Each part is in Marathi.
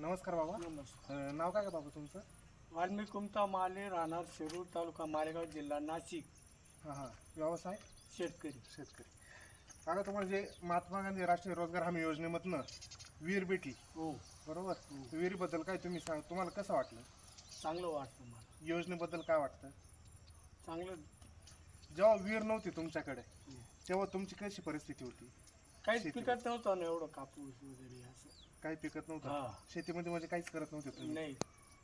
नमस्कार बाबा. नमस्कार. अं, नाव काय का बाबा तुमचं? वाल्मिक कुमता माले राहणार शिरूर तालुका मालेगाव जिल्हा नाशिक. हां हां. व्यवसाय? शेतकरी. शेतकरी. आता तुम्हाला जे महात्मा गांधी राष्ट्रीय रोजगार हमी योजनेमधनं विहीर भेटली. हो. बरोबर? हो. विहिरीबद्दल काय तुम्ही सांग तुम्हाला कसं वाटलं? चांगलं वाटतं मला. योजनेबद्दल काय वाटतं? चांगलं. जेव्हा विहीर नव्हती तुमच्याकडे हो. तेव्हा तुमची कशी परिस्थिती होती? काहीच शेती. पिकत नव्हतं ना एवढं कापूस वगैरे असं. काही पिकत नव्हतं. हा. शेतीमध्ये म्हणजे काहीच करत नव्हते तुम्ही? नाही.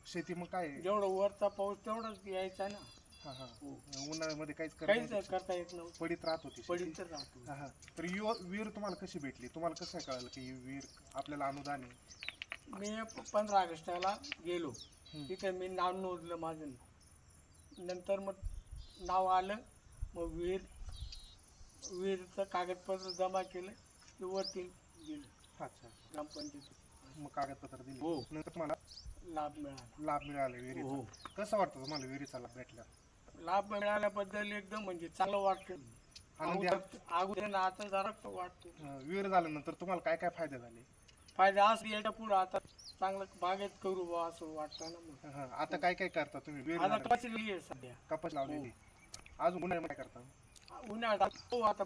शेती मग काय? जेवढं वरचा पाऊस तेवढंच यायचा ना. हां हां. हो. उन्हाळ्यामध्ये काहीच करत काहीच नव्हते? करता येत नव्हतं. पडीत राहत होती शेती. पडीत तर राहतो हा, हा. तर यो विहीर तुम्हाला कशी भेटली? तुम्हाला कसं कळालं की ही विहीर आपल्याला अनुदान आहे? मी पंधरा ऑगस्टला गेलो. हम्म. तिथे मी नाव नोंदलं माझं नंतर मग नाव आलं. मग विहीर विहीरचं कागदपत्र जमा केलं. ते वरती गेलं. अच्छा. ग्रामपंचायत. मग कागदपत्र दिली. हो. नंतर तुम्हाला लाभ मिळाला. लाभ मिळाला विहिरीचा. हो. कसं वाटतं तुम्हाला विहिरीचा लाभ भेटला? लाभ मिळाल्याबद्दल एकदम म्हणजे चांगलं वाटतं. आनंदी अगोदर अगोदर आता जरा वाटतो. अं, विहीर झाल्यानंतर तुम्हाला काय काय फायदे झाले? फायदा असं याच्या पुढं. आता चांगलं बागेत करू बा असं वाटतं ना मग. हा, आता काय काय करता तुम्ही? विहीर आता आहे सध्या. कपास लावलेली. अजून उन्हाळ्यामध्ये काय करता? उन्हाळ्यात आता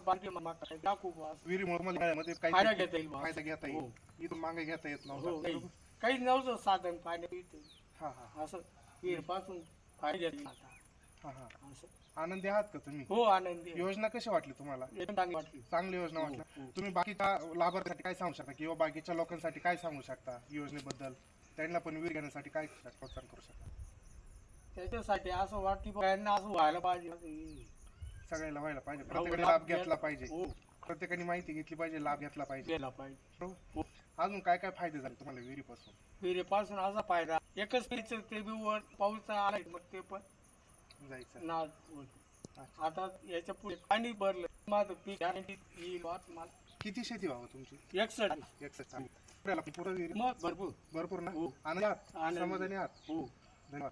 दाखवू बा. विहिरीमुळे काही फायदा घेता येईल बा. फायदा घेता हो. येईल इथून मागे घेता येत हो नाही. नव्हतं साधन पाणी इथे. हा हा असं आता. हा हा. आनंदी आहात का तुम्ही? हो आनंदी. आहे. योजना कशी वाटली तुम्हाला? एकदम चांगली वाटली. चांगली योजना हो, वाटल्या हो. तुम्ही बाकीच्या लाभार्थ्यासाठी काय सांगू शकता किंवा बाकीच्या लोकांसाठी काय सांगू शकता योजनेबद्दल? त्यांना पण विहीर घेण्यासाठी काय प्रोत्साहन करू शकता? त्याच्यासाठी असं वाटतं यांना असं व्हायला पाहिजे. सगळ्याला व्हायला पाहिजे. प्रत्येकाने लाभ घेतला पाहिजे. हो. प्रत्येकाने माहिती घेतली पाहिजे लाभ घेतला पाहिजे. गेला पाहिजे. बरोबर? हो. अजून काय काय फायदे झाले तुम्हाला विहिरीपासून? विहिरीपासून असा फायदा एकच पिचं ते बी वर पाऊस आला मग ते पण जायचं. आता याच्यापुढे पाणी भरलं माझं पीक guarantee येईल मला किती शेती व्हावं तुमची? एकसठ पुरं विहीर? मग भरपूर. भरपूर ना? हो. आनंदी आहात आनंदी. समाधानी आहात? हो. धन्यवाद.